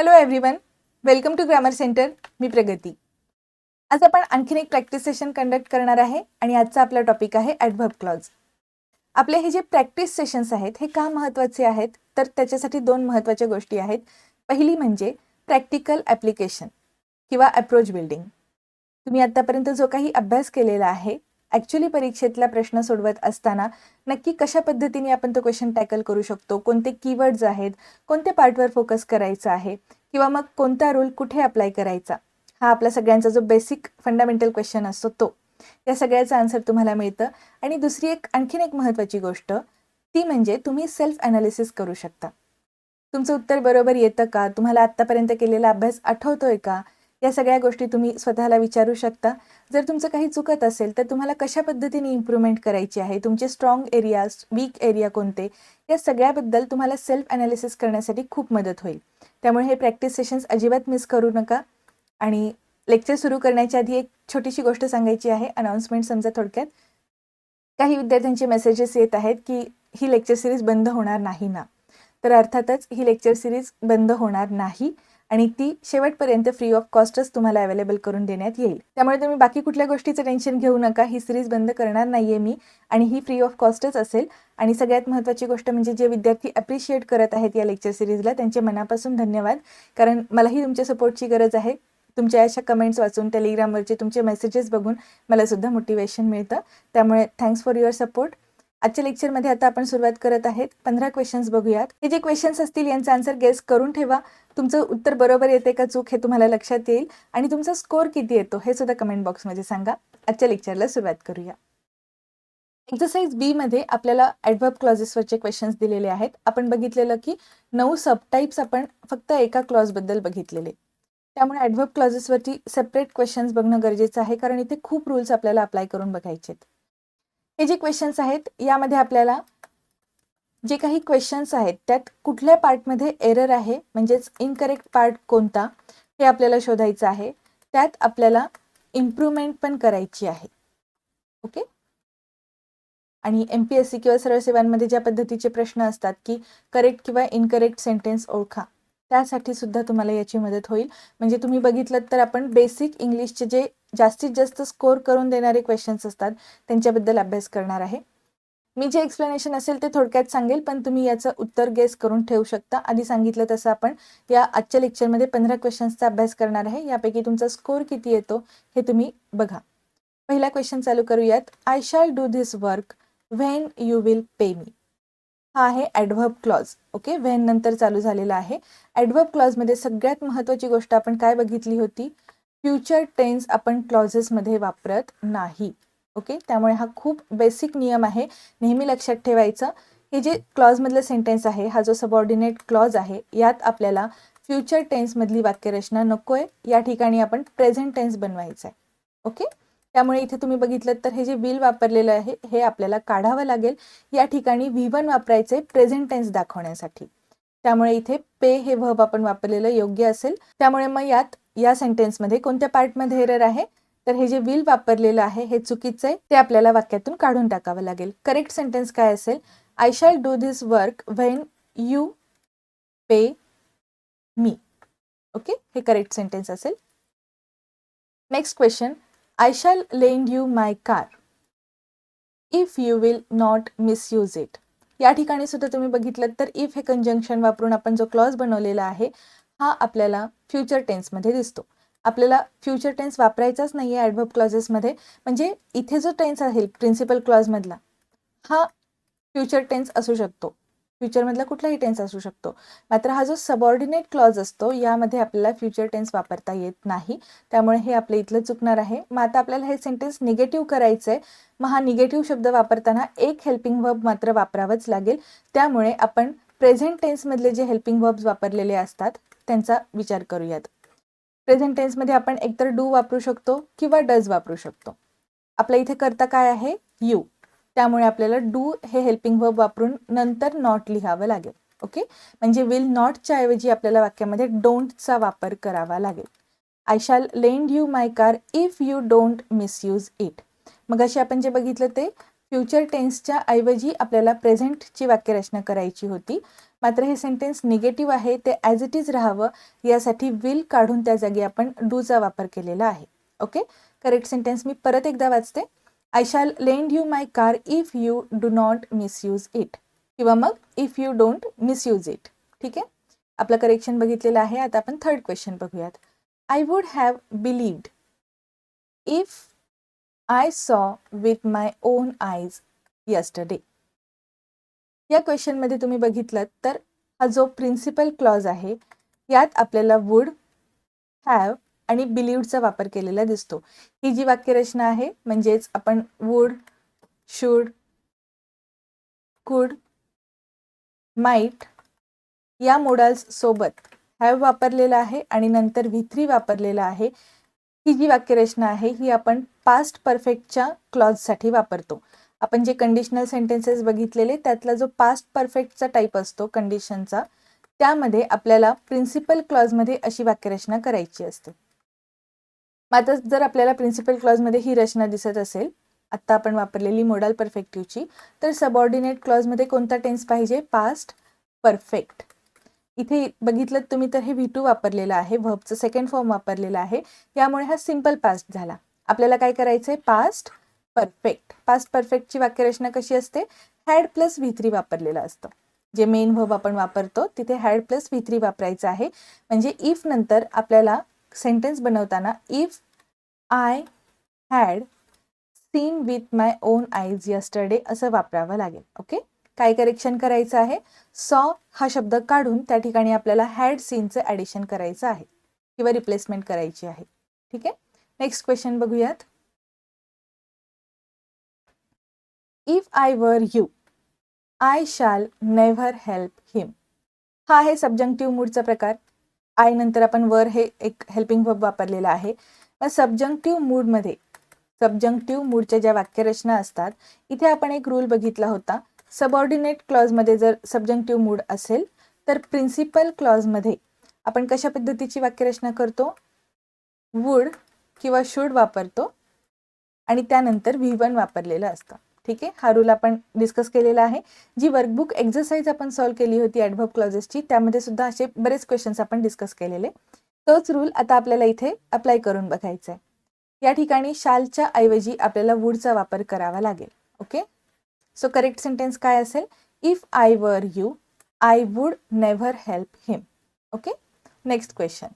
Hello everyone welcome to grammar centre मी प्रगती. आज आपण आणखीन एक प्रॅक्टिस सेशन कंडक्ट करणार आहे आणि आजचा आपला टॉपिक आहे ॲडव्हर्ब क्लॉज आपले हे जे प्रॅक्टिस सेशन्स आहेत हे का महत्त्वाचे आहेत? तर त्याच्यासाठी दोन महत्त्वाच्या गोष्टी आहेत. पहिली म्हणजे प्रॅक्टिकल ॲप्लिकेशन किंवा अप्रोच बिल्डिंग तुम्ही आत्तापर्यंत जो काही अभ्यास केलेला आहे ॲक्च्युली परीक्षेतला प्रश्न सोडवत असताना नक्की कशा पद्धतीने आपण तो क्वेश्चन टॅकल करू शकतो? कोणते कीवर्ड्स आहेत? कोणत्या पार्टवर फोकस करायचा आहे? किंवा मग कोणता रूल कुठे अप्लाय करायचा? हा आपला सगळ्यांचा जो बेसिक फंडामेंटल क्वेश्चन असतो तो. या सगळ्याचं आन्सर तुम्हाला मिळतं. आणि दुसरी एक आणखीन एक महत्त्वाची गोष्ट ती म्हणजे तुम्ही सेल्फ ॲनालिसिस करू शकता. तुमचं उत्तर बरोबर येतं का? तुम्हाला आत्तापर्यंत केलेला अभ्यास आठवतोय का? या सगळ्या गोष्टी तुम्ही स्वतःला विचारू शकता. जर तुमचं काही चुकत असेल तर तुम्हाला कशा पद्धतीने इम्प्रूव्हमेंट करायची आहे? तुमचे स्ट्रॉंग एरियाज वीक एरिया कोणते? या सगळ्याबद्दल तुम्हाला सेल्फ ॲनालिसिस करण्यासाठी खूप मदत होईल. त्यामुळे हे प्रॅक्टिस सेशन्स अजिबात मिस करू नका. आणि लेक्चर सुरू करण्याच्या आधी एक छोटीशी गोष्ट सांगायची आहे. अनाऊन्समेंट समजा थोडक्यात. काही विद्यार्थ्यांचे मेसेजेस येत आहेत की ही लेक्चर सिरीज बंद होणार नाही ना? तर अर्थातच ही लेक्चर सिरीज बंद होणार नाही. आणि ती शेवटपर्यंत फ्री ऑफ कॉस्टच तुम्हाला अवेलेबल करून देण्यात येईल. त्यामुळे तुम्ही बाकी कुठल्या गोष्टीचं टेन्शन घेऊ नका. ही सिरीज बंद करणार नाही आहे मी. आणि ही फ्री ऑफ कॉस्टच असेल. आणि सगळ्यात महत्त्वाची गोष्ट म्हणजे जे विद्यार्थी अप्रिशिएट करत आहेत या लेक्चर सिरीजला त्यांचे मनापासून धन्यवाद. कारण मलाही तुमच्या सपोर्टची गरज आहे. तुमच्या अशा कमेंट्स वाचून टेलिग्रामवरचे तुमचे मेसेजेस बघून मला सुद्धा मोटिवेशन मिळतं. त्यामुळे थँक्स फॉर युअर सपोर्ट आजच्या लेक्चरमध्ये आता आपण सुरुवात करत आहेत. पंधरा क्वेश्चन्स बघूयात. हे जे क्वेश्चन्स असतील यांचा आन्सर गेस करून ठेवा. तुमचं उत्तर बरोबर येते का चूक हे तुम्हाला लक्षात येईल. आणि तुमचा स्कोअर किती येतो हे सुद्धा कमेंट बॉक्समध्ये सांगा. आजच्या लेक्चरला सुरुवात करूया. एक्सरसाइज बी मध्ये आपल्याला ॲडव्हर्ब क्लॉजेसवरचे क्वेश्चन्स दिलेले आहेत. आपण बघितलेलं की नऊ सबटाईप्स आपण फक्त एका क्लॉजबद्दल बघितलेले. त्यामुळे ॲडव्हर्ब क्लॉजेसवरती सेपरेट क्वेश्चन्स बघणं गरजेचं आहे. कारण इथे खूप रूल्स आपल्याला अप्लाय करून बघायचे हे जे क्वेश्चन्स आहेत यामध्ये आपल्याला जे काही क्वेश्चन्स आहेत त्यात कुठल्या पार्टमध्ये एरर आहे म्हणजेच इनकरेक्ट पार्ट कोणता हे आपल्याला शोधायचं आहे. त्यात आपल्याला इम्प्रूव्हमेंट पण करायची आहे. ओके आणि एम पी एस सी किंवा सरळ सेवांमध्ये ज्या पद्धतीचे प्रश्न असतात की करेक्ट किंवा इनकरेक्ट सेंटेन्स ओळखा त्यासाठी सुद्धा तुम्हाला याची मदत होईल. म्हणजे तुम्ही बघितलं तर आपण बेसिक इंग्लिशचे जे जास्तीत जास्त स्कोअर करून देणारे क्वेश्चन्स असतात. त्यांच्याबद्दल अभ्यास करणार आहे. मी जे एक्सप्लेनेशन असेल ते थोडक्यात सांगेल पण तुम्ही याचं उत्तर गेस करून ठेवू शकता. आधी सांगितलं तसं आपण या आजच्या लेक्चरमध्ये पंधरा क्वेश्चन्सचा अभ्यास करणार आहे. यापैकी तुमचा स्कोअर किती येतो हे तुम्ही बघा. पहिला क्वेश्चन चालू करूयात. I shall do this work when you will pay me हा आहे ॲडव्हर्ब क्लॉज ओके व्हेन नंतर चालू झालेला आहे. ॲडव्हर्ब क्लॉजमध्ये सगळ्यात महत्त्वाची गोष्ट आपण काय बघितली होती? फ्युचर टेन्स आपण क्लॉजेसमध्ये वापरत नाही. ओके? त्यामुळे हा खूप बेसिक नियम आहे. नेहमी लक्षात ठेवायचं हे जे क्लॉजमधलं सेंटेन्स आहे हा जो सबऑर्डिनेट क्लॉज आहे यात आपल्याला फ्युचर टेन्समधली वाक्यरचना नको आहे या ठिकाणी आपण प्रेझेंट टेन्स बनवायचं आहे. ओके? त्यामुळे इथे तुम्ही बघितलं तर हे जे विल वापरलेलं आहे हे आपल्याला काढावं लागेल. या ठिकाणी व्ही वन वापरायचं आहे प्रेझेंट टेन्स दाखवण्यासाठी. त्यामुळे इथे पे हे व्हब आपण वापरलेलं योग्य असेल. त्यामुळे मग यात या सेंटेन्समध्ये कोणत्या पार्टमध्ये एरर आहे? तर हे जे विल वापरलेलं आहे हे चुकीचं आहे. ते आपल्याला वाक्यातून काढून टाकावं लागेल. करेक्ट सेंटेन्स काय असेल? I shall do this work when you pay me okay हे करेक्ट सेंटेन्स असेल. Next question I shall lend you my car if you will not misuse it या ठिकाणी सुद्धा तुम्ही बघितलं तर इफ हे कंजंक्शन वापरून आपण जो क्लॉज बनवलेला आहे हा आपल्याला फ्युचर टेन्समध्ये दिसतो. आपल्याला फ्युचर टेन्स वापरायचाच नाही आहे ॲडव्हर्ब क्लॉजेसमध्ये म्हणजे इथे जो टेन्स आहे प्रिन्सिपल क्लॉजमधला हा फ्युचर टेन्स असू शकतो. फ्युचरमधला कुठलाही टेन्स असू शकतो. मात्र हा जो सबऑर्डिनेट क्लॉज असतो यामध्ये आपल्याला फ्युचर टेन्स वापरता येत नाही. त्यामुळे हे आपलं इथलं चुकणार आहे. मग आता आपल्याला हे सेंटेन्स निगेटिव्ह करायचं आहे मग हा निगेटिव्ह शब्द वापरताना एक हेल्पिंग वर्ब मात्र वापरावंच लागेल. त्यामुळे आपण प्रेझेंट टेन्समधले जे हेल्पिंग वर्ब्स वापरलेले असतात त्यांचा विचार करूयात. प्रेझेंट टेन्समध्ये आपण एकतर डू वापरू शकतो किंवा डज वापरू शकतो. आपल्या इथे करता काय आहे? यू त्यामुळे आपल्याला डू हे हेल्पिंग वर्ब वापरून नंतर नॉट लिहावं लागेल. ओके म्हणजे विल नॉटच्या ऐवजी आपल्याला वाक्यामध्ये डोंटचा वापर करावा लागेल. I shall lend you my car if you don't misuse it मग अशी आपण जे बघितलं ते फ्युचर टेन्सच्या ऐवजी आपल्याला प्रेझेंटची वाक्यरचना करायची होती. मात्र हे सेंटेन्स निगेटिव्ह आहे ते ॲज इट इज राहावं यासाठी विल काढून त्या जागी आपण डूचा वापर केलेला आहे. ओके करेक्ट सेंटेन्स मी परत एकदा वाचते. I shall lend you my car if you do not misuse it किंवा मग if you don't misuse it ठीक आहे? आपलं करेक्शन बघितलेलं आहे. आता आपण थर्ड क्वेश्चन बघूयात. I would have believed if I saw with my own eyes yesterday या क्वेश्चनमध्ये तुम्ही बघितलं तर हा जो प्रिन्सिपल क्लॉज आहे यात आपल्याला वूड हॅव आणि बिलीवचा वापर केलेला दिसतो. ही जी वाक्यरचना आहे म्हणजेच आपण वूड शूड कुड माईट या मोडाल्स सोबत हॅव वापरलेला आहे आणि नंतर व्ही थ्री वापरलेला आहे ही जी वाक्यरचना आहे ही आपण पास्ट परफेक्टच्या क्लॉजसाठी वापरतो. आपण जे कंडिशनल सेंटेन्सेस बघितलेले त्यातला जो पास्ट परफेक्टचा टाईप असतो कंडिशनचा त्यामध्ये आपल्याला प्रिन्सिपल क्लॉजमध्ये अशी वाक्यरचना करायची असते. मात्र जर आपल्याला प्रिन्सिपल क्लॉजमध्ये ही रचना दिसत असेल आत्ता आपण वापरलेली मोडल परफेक्टिव्हची तर सबऑर्डिनेट क्लॉजमध्ये कोणता टेन्स पाहिजे? पास्ट परफेक्ट इथे बघितलं तुम्ही तर हे व्ही टू वापरलेलं आहे व्हबचं सेकंड फॉर्म वापरलेला आहे. यामुळे हा सिंपल पास्ट झाला. आपल्याला काय करायचं आहे पास्ट परफेक्ट पास्ट परफेक्टची वाक्यरचना कशी असते? हॅड प्लस व्ही थ्री वापरलेलं असतं. जे मेन व्हब आपण वापरतो तिथे हॅड प्लस व्ही थ्री वापरायचं आहे. म्हणजे इफ नंतर आपल्याला सेंटेन्स बनवताना if I had seen with my own eyes yesterday असं वापरावं लागेल. ओके काय करेक्शन करायचं आहे? सॉ हा शब्द काढून त्या ठिकाणी आपल्याला हॅड सीनचं ॲडिशन करायचं आहे किंवा रिप्लेसमेंट करायची आहे. ठीक आहे? नेक्स्ट क्वेश्चन बघूयात. If I were you I shall never help him हा आहे सबजंक्टिव्ह मूडचा प्रकार. आय नंतर आपण वर हे एक हेल्पिंग वर्ब वापरलेला आहे. मग सबजंक्टिव्ह मूडमध्ये सबजंक्टिव्ह मूडच्या ज्या वाक्यरचना असतात इथे आपण एक रूल बघितला होता. सबऑर्डिनेट क्लॉजमध्ये जर सब्जंक्टिव्ह मूड असेल तर प्रिन्सिपल क्लॉजमध्ये आपण कशा पद्धतीची वाक्यरचना करतो? वूड किंवा शूड वापरतो आणि त्यानंतर व्ही वन वापरलेलं असतं. ठीक आहे? हा रूल आपण डिस्कस केलेला आहे. जी वर्कबुक एक्झरसाइज आपण सॉल्व्ह केली होती ॲडव्हब क्लॉजेसची त्यामध्ये सुद्धा असे बरेच क्वेश्चन्स आपण डिस्कस केलेले. तोच रूल आता आपल्याला इथे अप्लाय करून बघायचा आहे या ठिकाणी शालच्या ऐवजी आपल्याला वूडचा वापर करावा लागेल. ओके सो करेक्ट सेंटेन्स काय असेल? If I were you I would never help him okay next question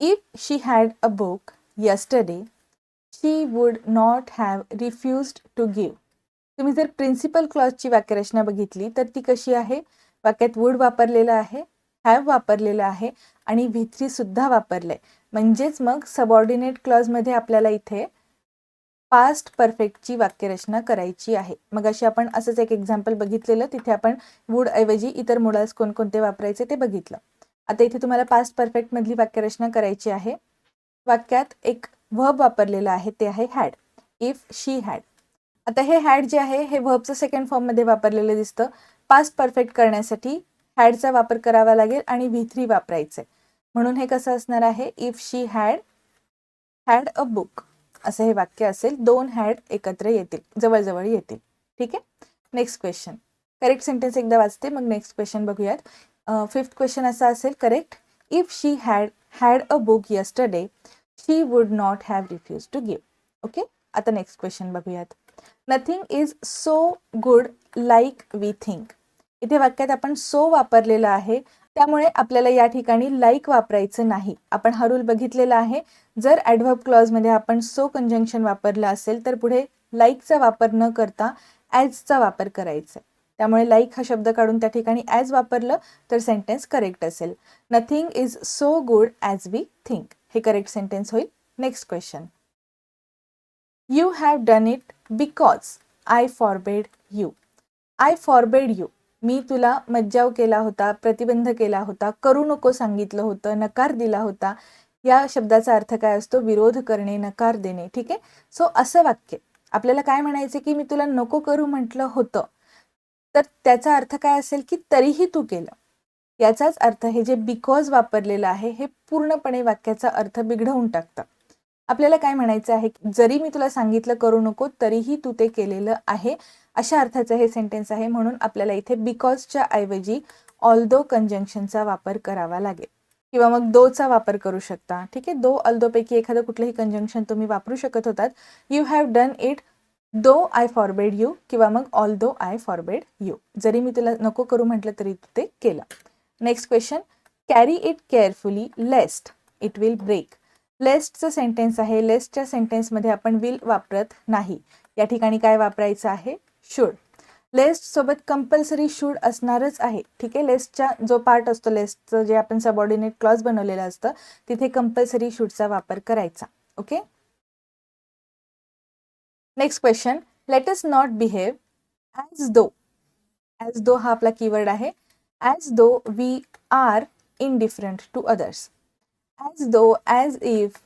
if she had a book yesterday she would not have refused to give तुम्ही जर प्रिन्सिपल क्लॉजची वाक्यरचना बघितली तर ती कशी आहे? वाक्यात वूड वापरलेलं आहे हॅव वापरलेलं आहे आणि व्ही सुद्धा वापरलंय. म्हणजेच मग सबऑर्डिनेट क्लॉजमध्ये आपल्याला इथे पास्ट परफेक्टची वाक्यरचना करायची आहे. मग अशी आपण असंच एक एक्झाम्पल बघितलेलं तिथे आपण वूड ऐवजी इतर मुळास कोणकोणते वापरायचे ते बघितलं. आता इथे तुम्हाला पास्ट परफेक्टमधली वाक्यरचना करायची आहे. वाक्यात एक व्हब वापरलेलं आहे ते आहे हॅड इफ शी हॅड आता हे हॅड जे आहे हे व्हबचं सेकंड फॉर्ममध्ये वापरलेलं दिसतं. पास्ट परफेक्ट करण्यासाठी हॅडचा वापर करावा लागेल आणि व्ही थ्री वापरायचं म्हणून हे कसं असणार आहे? If she had had a book असं हे वाक्य असेल दोन हॅड एकत्र येतील जवळजवळ येतील. ठीक आहे? नेक्स्ट क्वेश्चन करेक्ट सेंटेन्स एकदा वाचते मग नेक्स्ट क्वेश्चन बघूयात. फिफ्थ क्वेश्चन असा असेल correct if she had had a book yesterday she would not have refuse to give okay आता नेक्स्ट क्वेश्चन बघूयात. Nothing is so good like we think इथे वाक्यात आपण सो वापरलेलं आहे त्यामुळे आपल्याला या ठिकाणी लाईक वापरायचं नाही. आपण हा रूल बघितलेला आहे. जर ॲडव्हर्ब क्लॉजमध्ये आपण सो कंजंक्शन वापरलं असेल तर पुढे लाईकचा वापर न करता ॲजचा वापर करायचा त्यामुळे लाईक हा शब्द काढून त्या ठिकाणी ॲज वापरलं तर सेंटेन्स करेक्ट असेल. Nothing is so good as we think हे करेक्ट सेंटेन्स होईल. Next question you have done it because I forbade you I forbade you मी तुला मज्जाव केला होता प्रतिबंध केला होता करू नको सांगितलं होतं नकार दिला होता. या शब्दाचा अर्थ काय असतो? विरोध करणे नकार देणे. ठीक आहे? सो असं वाक्य. आपल्याला काय म्हणायचं की मी तुला नको करू म्हटलं होतं. तर त्याचा अर्थ काय असेल की तरीही तू केलं. याचाच अर्थ हे जे बिकॉज वापरलेलं आहे हे पूर्णपणे वाक्याचा अर्थ बिघडवून टाकतं. आपल्याला काय म्हणायचं आहे? जरी मी तुला सांगितलं करू नको तरीही तू ते केलेलं आहे. अशा अर्थाचं हे सेंटेन्स आहे म्हणून आपल्याला इथे बिकॉजच्या ऐवजी ऑल्दो कंजंक्शनचा वापर करावा लागेल. किंवा मग दोचा वापर करू शकता. ठीक आहे? दो अल्दोपैकी एखादं कुठलंही कंजंक्शन तुम्ही वापरू शकत होतात. You have done it though I forbade you किंवा मग although I forbade you जरी मी तुला नको करू म्हटलं तरी तू ते केलं. Next question carry it carefully lest it will break लेस्टचं sentence आहे. लेस्टच्या सेंटेन्समध्ये आपण विल वापरत नाही. या ठिकाणी काय वापरायचं आहे? शुड लेस्ट सोबत कंपल्सरी शूड असणारच आहे. ठीक आहे? लेस्टचा जो पार्ट असतो लेस्टचं जे आपण सबऑर्डिनेट क्लॉज बनवलेलं असतं तिथे कंपल्सरी शूडचा वापर करायचा. Okay next question let us not behave as though as though हा आपला कीवर्ड आहे. As though we are indifferent to others as though as if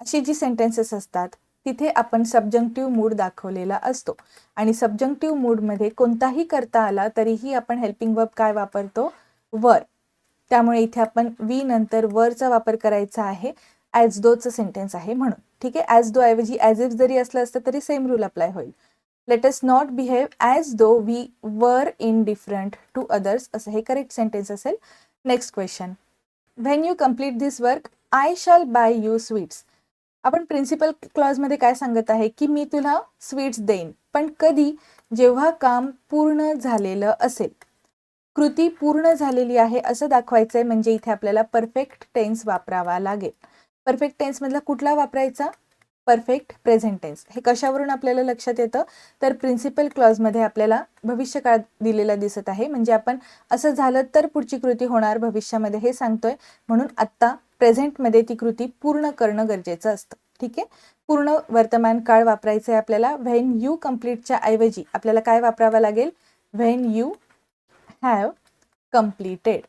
अशी जी सेंटेन्सेस असतात तिथे आपण सबजंक्टिव्ह मूड दाखवलेला असतो. आणि सबजंक्टिव्ह मूडमध्ये कोणताही करता आला तरीही आपण हेल्पिंग वर्ब काय वापरतो? वर. त्यामुळे इथे आपण वी नंतर वरचा वापर करायचा आहे ॲज दोचं सेंटेन्स आहे म्हणून. ठीक आहे? ॲज दो ऐवजी ॲज इफ जरी असलं असतं तरी सेम रूल अप्लाय होईल. Let us not behave as though we were indifferent to others असं हे करेक्ट सेंटेन्स असेल. Next question when you complete this work I shall buy you sweets आपण प्रिन्सिपल क्लॉजमध्ये काय सांगत आहे? की मी तुला स्वीट्स देईन. पण कधी? जेव्हा काम पूर्ण झालेलं असेल. कृती पूर्ण झालेली आहे असं दाखवायचं आहे म्हणजे इथे आपल्याला परफेक्ट टेन्स वापरावा लागेल. परफेक्ट टेन्समधला कुठला वापरायचा? परफेक्ट प्रेझेंट टेन्स हे कशावरून आपल्याला लक्षात येतं? तर प्रिन्सिपल क्लॉजमध्ये आपल्याला भविष्यकाळ दिलेला दिसत आहे. म्हणजे आपण असं झालं तर पुढची कृती होणार भविष्यामध्ये हे सांगतोय. म्हणून आत्ता प्रेझेंटमध्ये ती कृती पूर्ण करणं गरजेचं असतं. ठीक आहे? पूर्ण वर्तमान काळ वापरायचं आहे आपल्याला. व्हेन यू कम्प्लीटच्या ऐवजी आपल्याला काय वापरावं लागेल? When you have completed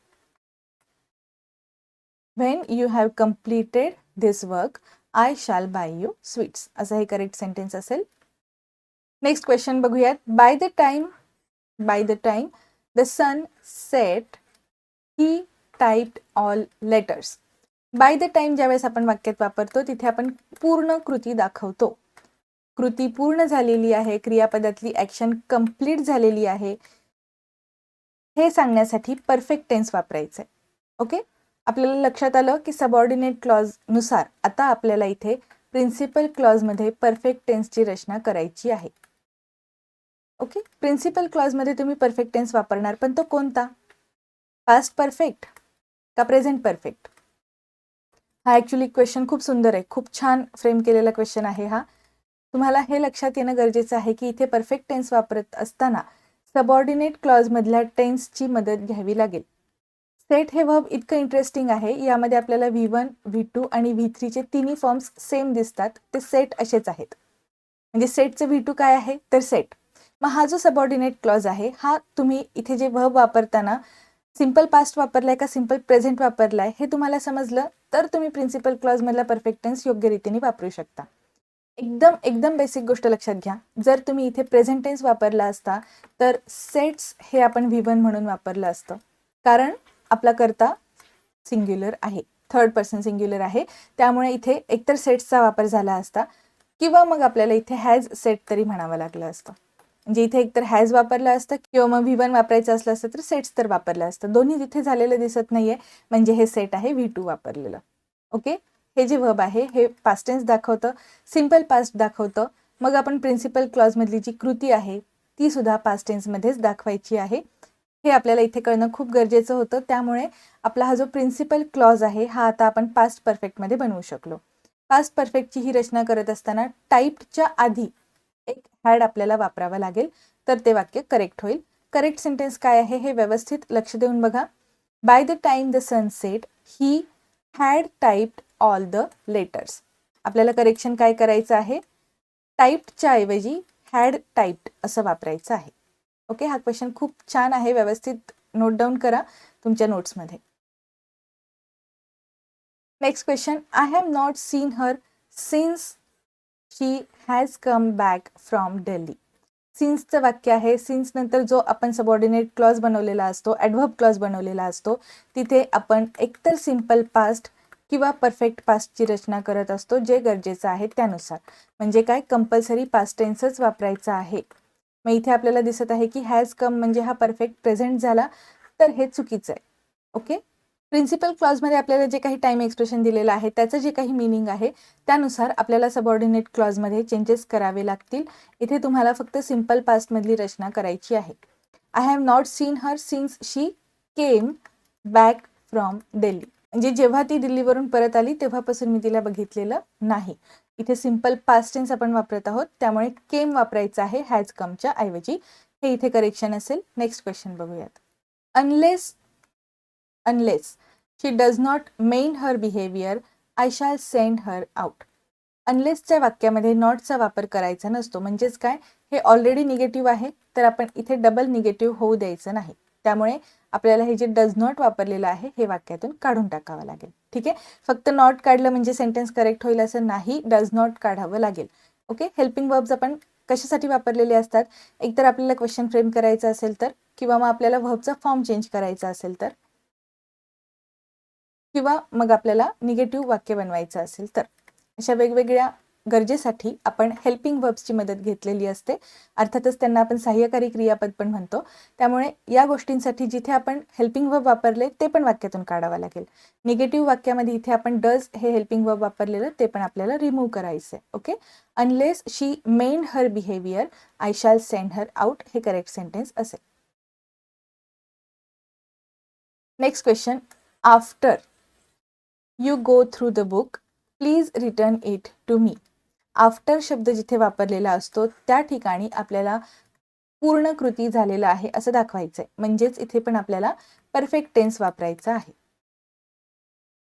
when you have completed this work I shall buy you sweets असं हे करेक्ट सेंटेन्स असेल. नेक्स्ट क्वेश्चन बघूयात. By the time by the time the sun set he typed all letters by the time ज्यावेळेस आपण वाक्यात वापरतो तिथे आपण पूर्ण कृती दाखवतो. कृती पूर्ण झालेली आहे क्रियापदातली ॲक्शन कंप्लीट झालेली आहे हे सांगण्यासाठी परफेक्ट टेन्स वापरायचं आहे ओके आपल्याला लक्षात आलं की सबऑर्डिनेट क्लॉजनुसार आता आपल्याला इथे प्रिन्सिपल क्लॉजमध्ये परफेक्ट टेन्सची रचना करायची आहे. ओके प्रिन्सिपल क्लॉजमध्ये तुम्ही परफेक्ट टेन्स वापरणार पण तो कोणता? पास्ट परफेक्ट का प्रेझेंट परफेक्ट हा ॲक्च्युली क्वेश्चन खूप सुंदर आहे. खूप छान फ्रेम केलेला क्वेश्चन आहे हा. तुम्हाला हे लक्षात येणं गरजेचं आहे की इथे परफेक्ट टेन्स वापरत असताना सबऑर्डिनेट क्लॉजमधल्या टेन्सची मदत घ्यावी लागेल. सेट हे वर्ब इतकं इंटरेस्टिंग आहे. यामध्ये आपल्याला व्ही वन व्ही टू आणि व्ही थ्रीचे तिन्ही फॉर्म्स सेम दिसतात. ते सेट असेच आहेत. म्हणजे सेटचं व्ही टू काय आहे? तर सेट मग हा जो सबऑर्डिनेट क्लॉज आहे हा तुम्ही इथे जे वर्ब वापरताना सिंपल पास्ट वापरलाय का सिंपल प्रेझेंट वापरलाय हे तुम्हाला समजलं तर तुम्ही प्रिन्सिपल क्लॉजमधला परफेक्ट टेन्स योग्य रीतीने वापरू शकता. एकदम एकदम बेसिक गोष्ट लक्षात घ्या. जर तुम्ही इथे प्रेझेंट टेन्स वापरला असता तर सेट्स हे आपण विवन म्हणून वापरलं असतं. कारण आपला करता सिंग्युलर आहे. थर्ड पर्सन सिंग्युलर आहे. त्यामुळे इथे एकतर सेट्सचा वापर झाला असता किंवा मग आपल्याला इथे हॅज सेट तरी म्हणावं लागलं असतं. म्हणजे इथे एकतर हॅज वापरलं असतं किंवा मग व्ही वन वापरायचं असलं असतं तर सेट्स तर वापरलं असतं. दोन्ही तिथे झालेलं दिसत नाहीये म्हणजे हे सेट आहे व्ही टू वापरलेलं. ओके हे जे वब आहे हे पास्टेन्स दाखवतं सिंपल पास्ट दाखवतं. मग आपण प्रिन्सिपल क्लॉजमधली जी कृती आहे ती सुद्धा पास्टेन्समध्येच दाखवायची आहे. हे आपल्याला इथे कळणं खूप गरजेचं होतं. त्यामुळे आपला हा जो प्रिन्सिपल क्लॉज आहे हा आता आपण पास्ट परफेक्टमध्ये बनवू शकलो. पास्ट परफेक्टची ही रचना करत असताना टाईपच्या आधी हॅड आपल्याला वापरावा लागेल तर ते वाक्य करेक्ट होईल. करेक्ट सेंटेन्स काय आहे हे व्यवस्थित लक्ष देऊन बघा. By the time the sunset he had typed all the letters आपल्याला करेक्शन काय करायचं आहे? टाईप्डच्या ऐवजी हॅड टाईप्ड असं वापरायचं आहे. ओके हा क्वेश्चन खूप छान आहे. व्यवस्थित नोट डाऊन करा तुमच्या नोट्समध्ये next question I have not seen her since he has come back from Delhi सिन्सचं वाक्य आहे सिन्स नंतर जो आपण सबऑर्डिनेट क्लॉज बनवलेला असतो ॲडव्हब क्लॉज बनवलेला असतो तिथे आपण एकतर सिंपल पास्ट किंवा परफेक्ट पास्टची रचना करत असतो जे गरजेचं आहे त्यानुसार. म्हणजे काय? कंपल्सरी पास्ट टेन्सच वापरायचं आहे. मग इथे आपल्याला दिसत आहे की हॅज कम म्हणजे हा परफेक्ट प्रेझेंट झाला तर हे चुकीचं आहे. ओके प्रिन्सिपल क्लॉजमध्ये आपल्याला जे काही टाईम एक्सप्रेशन दिलेलं आहे त्याचं जे काही मिनिंग आहे त्यानुसार आपल्याला सबऑर्डिनेट क्लॉजमध्ये चेंजेस करावे लागतील. इथे तुम्हाला फक्त सिंपल पास्टमधली रचना करायची आहे. I have not seen her since she came back from Delhi म्हणजे जेव्हा ती दिल्लीवरून परत आली तेव्हापासून मी तिला बघितलेलं नाही. इथे सिंपल पास्टेन्स आपण वापरत आहोत. त्यामुळे केम वापरायचं आहे हॅज कमच्या ऐवजी. हे इथे करेक्शन असेल. नेक्स्ट क्वेश्चन बघूयात. Unless unless she does not mend her behaviour I shall send her out अनलेसच्या वाक्यामध्ये नॉटचा वापर करायचा नसतो म्हणजेच काय? हे ऑलरेडी निगेटिव्ह आहे तर आपण इथे डबल निगेटिव्ह होऊ द्यायचं नाही. त्यामुळे आपल्याला हे जे डज नॉट वापरलेलं आहे हे वाक्यातून काढून टाकावं लागेल. ठीक आहे? फक्त नॉट काढलं म्हणजे सेंटेन्स करेक्ट होईल असं नाही डज नॉट काढावं लागेल. ओके हेल्पिंग वर्ब्स आपण कशासाठी वापरलेले असतात? एकतर आपल्याला क्वेश्चन फ्रेम करायचं असेल तर किंवा मग आपल्याला व्हर्बचा फॉर्म चेंज करायचा असेल तर. किंवा मग आपल्याला निगेटिव्ह वाक्य बनवायचं असेल तर. अशा वेगवेगळ्या गरजेसाठी आपण हेल्पिंग वर्ब्सची मदत घेतलेली असते. अर्थातच त्यांना आपण सहाय्यकारी क्रियापद पण म्हणतो. त्यामुळे या गोष्टींसाठी जिथे आपण हेल्पिंग वर्ब वापरले ते पण वाक्यातून काढावं लागेल. निगेटिव्ह वाक्यामध्ये इथे आपण डज हे हेल्पिंग वर्ब वापरलेलं ते पण आपल्याला रिमूव्ह करायचं आहे okay unless she mend her behaviour I shall send her out हे करेक्ट सेंटेन्स असेल. Next question after you go through the book please return it to me after शब्द जिथे वापरलेला असतो त्या ठिकाणी आपल्याला पूर्ण कृती झालेला आहे असं दाखवायचं आहे म्हणजेच इथे पण आपल्याला परफेक्ट टेन्स वापरायचा आहे.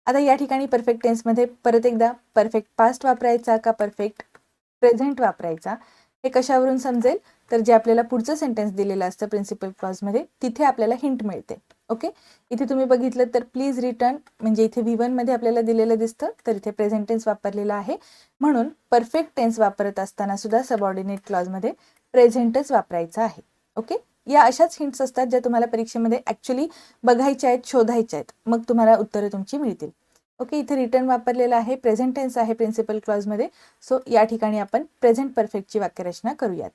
आता या ठिकाणी परफेक्ट टेन्समध्ये परत एकदा परफेक्ट पास्ट वापरायचा का परफेक्ट प्रेझेंट वापरायचा हे कशावरून समजेल? तर जे आपल्याला पुढचं सेंटेन्स दिलेलं असतं प्रिन्सिपल क्लॉजमध्ये तिथे आपल्याला हिंट मिळते. ओके इथे तुम्ही बघितलं तर प्लीज रिटर्न म्हणजे इथे व्ही मध्ये आपल्याला दिलेलं दिसतं तर इथे प्रेझेंट टेन्स वापरलेला आहे. म्हणून परफेक्ट टेन्स वापरत असताना सुद्धा सबऑर्डिनेट क्लॉजमध्ये प्रेझेंटच वापरायचं आहे. ओके या अशाच हिंट्स असतात ज्या तुम्हाला परीक्षेमध्ये ॲक्च्युली बघायच्या आहेत शोधायच्या आहेत. मग तुम्हाला उत्तरं तुमची मिळतील. ओके इथे रिटर्न वापरलेलं आहे प्रेझेंट टेन्स आहे प्रिन्सिपल क्लॉजमध्ये सो या ठिकाणी आपण प्रेझेंट परफेक्टची वाक्यरचना करूयात.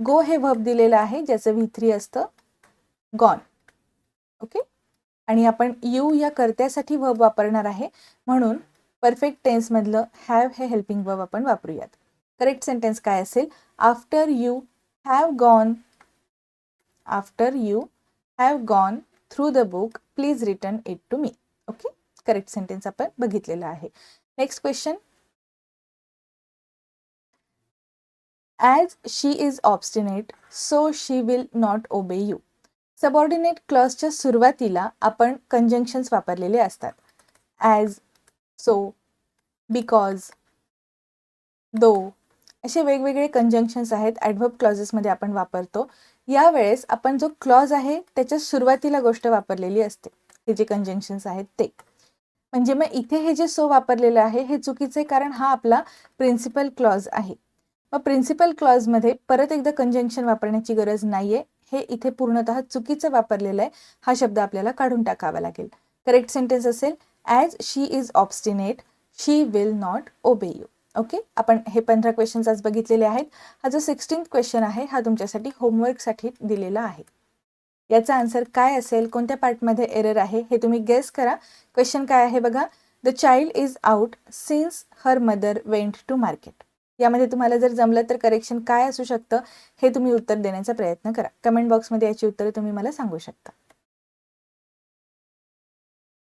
गो हे व्हब दिलेलं आहे ज्याचं व्ही थ्री असतं. Gone okay? आणि आपण यू या कर्त्यासाठी वर्ब वापरणार आहे. म्हणून परफेक्ट टेन्समधलं हॅव हे हेल्पिंग वर्ब आपण वापरूयात. करेक्ट सेंटेन्स काय असेल? After you have gone after you have gone through the book please return it to me okay correct sentence आपण बघितलेलं आहे. Next question as she is obstinate so she will not obey you subordinate क्लॉजच्या सुरुवातीला आपण conjunctions वापरलेले असतात. As so because दो असे वेगवेगळे conjunctions आहेत. ॲडव्हर्ब क्लॉजेसमध्ये आपण वापरतो. यावेळेस आपण जो क्लॉज आहे त्याच्या सुरुवातीला गोष्ट वापरलेली असते. हे जे कंजंक्शन्स आहेत ते. म्हणजे मग इथे हे जे सो वापरलेलं आहे हे चुकीचं आहे कारण हा आपला प्रिन्सिपल क्लॉज आहे. मग प्रिन्सिपल क्लॉजमध्ये परत एकदा कंजंक्शन वापरण्याची गरज नाही आहे हे इथे पूर्णतः चुकीचं वापरलेलं आहे हा शब्द आपल्याला काढून टाकावा लागेल. करेक्ट सेंटेन्स असेल as she is obstinate she will not obey you okay आपण हे पंधरा क्वेश्चन्स आज बघितलेले आहेत. हा जो सिक्स्टीन क्वेश्चन आहे हा तुमच्यासाठी होमवर्कसाठी दिलेला आहे. याचा आन्सर काय असेल कोणत्या पार्टमध्ये एरर आहे हे तुम्ही गेस करा. क्वेश्चन काय आहे बघा. The child is out since her mother went to market यामध्ये तुम्हाला जर जमलं तर करेक्शन काय असू शकतं हे तुम्ही उत्तर देण्याचा प्रयत्न करा. कमेंट बॉक्समध्ये याची उत्तरे तुम्ही मला सांगू शकता.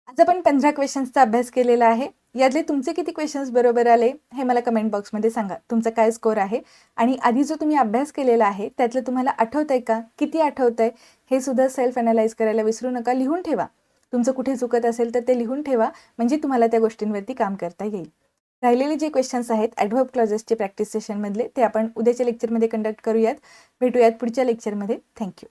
आज आपण पंधरा क्वेश्चन्सचा अभ्यास केलेला आहे. यातले तुमचे किती क्वेश्चन्स बरोबर आले हे मला कमेंट बॉक्समध्ये सांगा. तुमचा काय स्कोर आहे? आणि आधी जो तुम्ही अभ्यास केलेला आहे त्यातलं तुम्हाला आठवत आहे का? किती आठवत आहे हे सुद्धा सेल्फ अनालाइज करायला विसरू नका. लिहून ठेवा. तुमचं कुठे चुकत असेल तर ते लिहून ठेवा. म्हणजे तुम्हाला त्या गोष्टींवरती काम करता येईल. राहिलेले जे क्वेश्चन्स आहेत ॲडव्हर्ब क्लॉजेसचे प्रॅक्टिस सेशनमधले ते आपण उद्याच्या लेक्चरमध्ये कंडक्ट करूयात. भेटूयात पुढच्या लेक्चरमध्ये थँक्यू